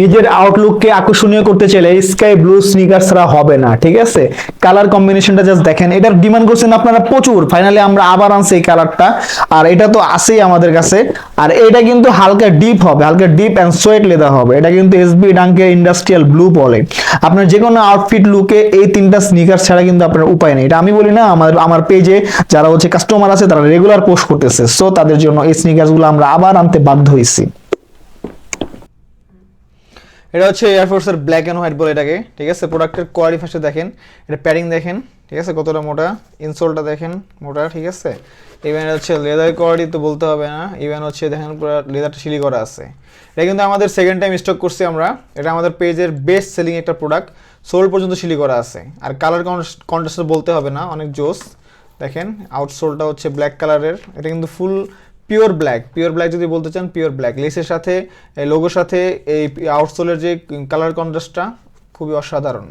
নিজের আউটলুককে আকর্ষণীয় করতে চাইলে স্কাই ব্লু স্নিকার ছাড়া হবে না, ঠিক আছে? কালার কম্বিনেশনটা জাস্ট দেখেন, এটার ডিমান্ড করছেন আপনারা প্রচুর। ফাইনালি আমরা আবার আনছি এই কালারটা আর এটা তো আছেই আমাদের কাছে। আর এটা কিন্তু হালকা ডিপ হবে, হালকা ডিপ অ্যান্ড সোয়েট লেদার হবে। এটা কিন্তু এসবি ডাঙ্কে ইন্ডাস্ট্রিয়াল ব্লু বলে। আপনার যে কোনো আউটফিট লুকে এই তিনটা স্নিকার ছাড়া কিন্তু আপনার উপায় নেই। এটা আমি বলি না, আমার আমার পেজে যারা হচ্ছে কাস্টমার আছে, তারা রেগুলার পোস্ট করতেছে। সো তাদের জন্য এই স্নিকারসগুলো আমরা আবার আনতে বাধ্য হয়েছি এটা হচ্ছে এয়ারফোর্সের ব্ল্যাক অ্যান্ড হোয়াইট বলে এটাকে, ঠিক আছে? প্রোডাক্টের কোয়ালিটি ফার্স্টে দেখেন, এটা প্যাডিং দেখেন, ঠিক আছে? কতটা মোটা? ইনসোলটা দেখেন, মোটা, ঠিক আছে? ইভেন হচ্ছে লেদার কোয়ালিটি তো বলতে হবে না ইভেন হচ্ছে দেখেন পুরো লেদারটা সিলি করা আছে। এটা কিন্তু আমাদের সেকেন্ড টাইম স্টক করছি আমরা। এটা আমাদের পেজের বেস্ট সেলিং একটা প্রোডাক্ট সোল পর্যন্ত সিলি করা আছে। আর কালার কন্ট্রাস্ট বলতে হবে না, অনেক জোস। দেখেন আউটসোলটা হচ্ছে ব্ল্যাক কালারের এটা কিন্তু full pure black pure black যদি বলতে চান পিওর ব্ল্যাক লেসের সাথে লোগোর সাথে এই আউটসোলের যে কালার কন্ট্রাস্টটা খুবই অসাধারণ।